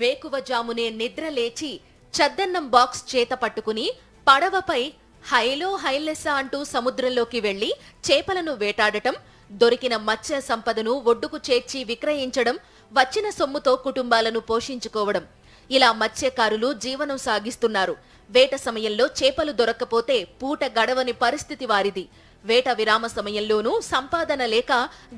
వేకువజామునే నిద్ర లేచి చద్దన్నం బాక్స్ చేత పట్టుకుని పడవపై హైలో హైలెస్స అంటూ సముద్రంలోకి వెళ్ళి చేపలను వేటాడటం దొరికిన మత్స్య సంపదను ఒడ్డుకు చేర్చి విక్రయించడం వచ్చిన సొమ్ముతో కుటుంబాలను పోషించుకోవడం. ఇలా మత్స్యకారులు జీవనం సాగిస్తున్నారు. వేట సమయంలో చేపలు దొరక్కపోతే పూట గడవని పరిస్థితి వారిది. వేట విరామ సమయంలోనూ సంపాదన లేక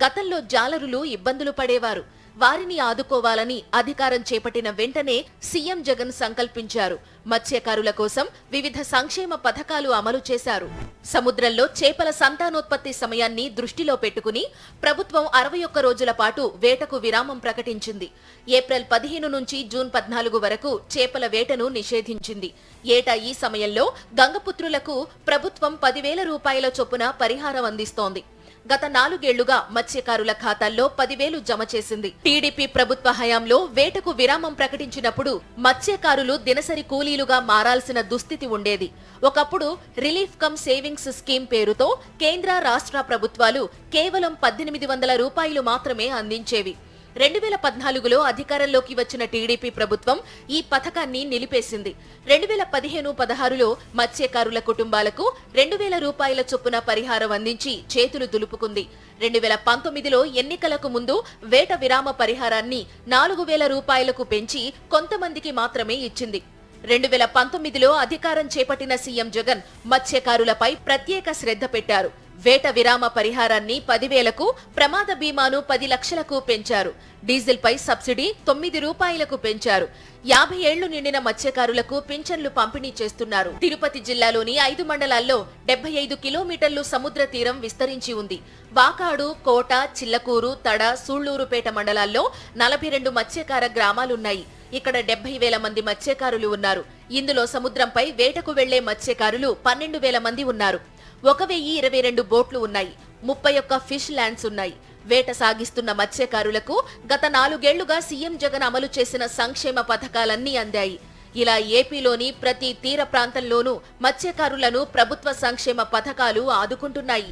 గతంలో జాలరులు ఇబ్బందులు పడేవారు. వారిని ఆదుకోవాలని అధికారం చేపట్టిన వెంటనే సీఎం జగన్ సంకల్పించారు. మత్స్యకారుల కోసం వివిధ సంక్షేమ పథకాలు అమలు చేశారు. సముద్రంలో చేపల సంతానోత్పత్తి సమయాన్ని దృష్టిలో పెట్టుకుని ప్రభుత్వం అరవై ఒక్క రోజుల పాటు వేటకు విరామం ప్రకటించింది. ఏప్రిల్ పదిహేను నుంచి జూన్ పద్నాలుగు వరకు చేపల వేటను నిషేధించింది. ఏటా ఈ సమయంలో గంగపుత్రులకు ప్రభుత్వం పదివేల రూపాయల చొప్పున పరిహారం అందిస్తోంది. గత నాలుగేళ్ళుగా మత్స్యకారుల ఖాతాల్లో పదివేలు జమ చేసింది. టీడీపీ ప్రభుత్వ హయాంలో వేటకు విరామం ప్రకటించినప్పుడు మత్స్యకారులు దినసరి కూలీలుగా మారాల్సిన దుస్థితి ఉండేది. ఒకప్పుడు రిలీఫ్ కమ్ సేవింగ్స్ స్కీమ్ పేరుతో కేంద్ర రాష్ట్ర ప్రభుత్వాలు కేవలం పద్దెనిమిది వందల రూపాయలు మాత్రమే అందించేవి. రెండు వేల పద్నాలుగులో అధికారంలోకి వచ్చిన టీడీపీ ప్రభుత్వం ఈ పథకాన్ని నిలిపేసింది. రెండు వేల పదిహేను పదహారులో మత్స్యకారుల కుటుంబాలకు రెండు వేల రూపాయల చొప్పున పరిహారం అందించి చేతులు దులుపుకుంది. రెండు వేల పంతొమ్మిదిలో ఎన్నికలకు ముందు వేట విరామ పరిహారాన్ని నాలుగు వేల రూపాయలకు పెంచి కొంతమందికి మాత్రమే ఇచ్చింది. రెండు వేల పంతొమ్మిదిలో అధికారం చేపట్టిన సీఎం జగన్ మత్స్యకారులపై ప్రత్యేక శ్రద్ధ పెట్టారు. వేట విరామ పరిహారాన్ని పదివేలకు ప్రమాద బీమాను పది లక్షలకు పెంచారు. డీజిల్పై సబ్సిడీ తొమ్మిది రూపాయలకు పెంచారు. యాభై ఏళ్ళు నిండిన మత్స్యకారులకు పింఛన్లు పంపిణీ చేస్తున్నారు. తిరుపతి జిల్లాలోని ఐదు మండలాల్లో డెబ్బై ఐదు కిలోమీటర్లు సముద్ర తీరం విస్తరించి ఉంది. వాకాడు కోట చిల్లకూరు తడ సూళ్ళూరుపేట మండలాల్లో నలభై రెండు మత్స్యకార గ్రామాలున్నాయి. ఇక్కడ డెబ్బై వేల మంది మత్స్యకారులు ఉన్నారు. ఇందులో సముద్రంపై వేటకు వెళ్ళే మత్స్యకారులు పన్నెండు వేల మంది ఉన్నారు. ఒక వెయ్యి ఇరవై రెండు బోట్లు ఉన్నాయి. ముప్పై ఒక్క ఫిష్ ల్యాండ్స్ ఉన్నాయి. వేట సాగిస్తున్న మత్స్యకారులకు గత నాలుగేళ్ళుగా సీఎం జగన్ అమలు చేసిన సంక్షేమ పథకాలన్నీ అందాయి. ఇలా ఏపీలోని ప్రతి తీర ప్రాంతంలోనూ మత్స్యకారులను ప్రభుత్వ సంక్షేమ పథకాలు ఆదుకుంటున్నాయి.